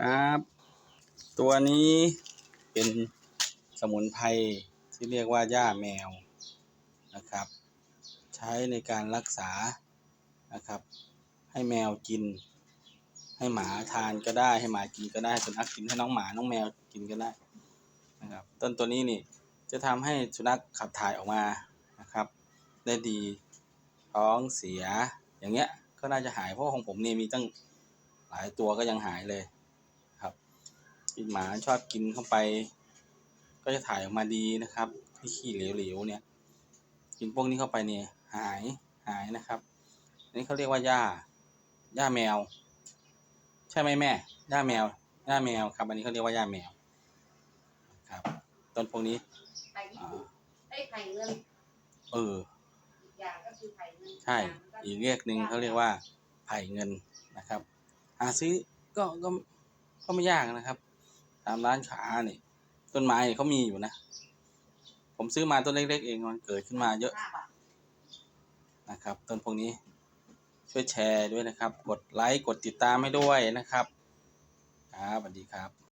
ครับ ตัวนี้เป็นสมุนไพรที่เรียกว่าหญ้าแมวนะครับ ใช้ในการรักษานะครับ ให้แมวกิน ให้หมาทานก็ได้ให้หมากินก็ได้สุนัขกินให้น้องหมาน้องแมวกินก็ได้นะครับ ต้นตัวนี้นี่จะทำให้สุนัขขับถ่ายออกมานะครับ ได้ดีท้องเสียอย่างเงี้ยก็น่าจะหายเพราะของผมนี่มีตั้งหลายตัวก็ยังหายเลย กินหมาชอบกินเข้าไป ก็จะถ่ายออกมาดีนะครับที่ขี้เหลวๆเนี่ย กินพวกนี้เข้าไปเนี่ยหายหายนะครับอันนี้เขาเรียกว่าหญ้าหญ้าแมว ใช่ไหมแม่หญ้าแมวหญ้าแมวครับ อันนี้เขาเรียกว่าหญ้าแมวครับต้นพวกนี้ไผ่ญี่ปุ่นไอ้ยไผ่เงินเอออีกอย่างก็คือไผ่เงินใช่ อีกเรียกหนึ่งเขาเรียกว่าไผ่เงินนะครับ หาซื้อก็ก็ก็ไม่ยากนะครับ ตามร้านค้านี่ ต้นไม้เขามีอยู่นะ ผมซื้อมาต้นเล็กๆเองมันเกิดขึ้นมาเยอะนะครับ ต้นพวกนี้ช่วยแชร์ด้วยนะครับ กดไลค์กดติดตามให้ด้วยนะครับ ครับสวัสดีครับ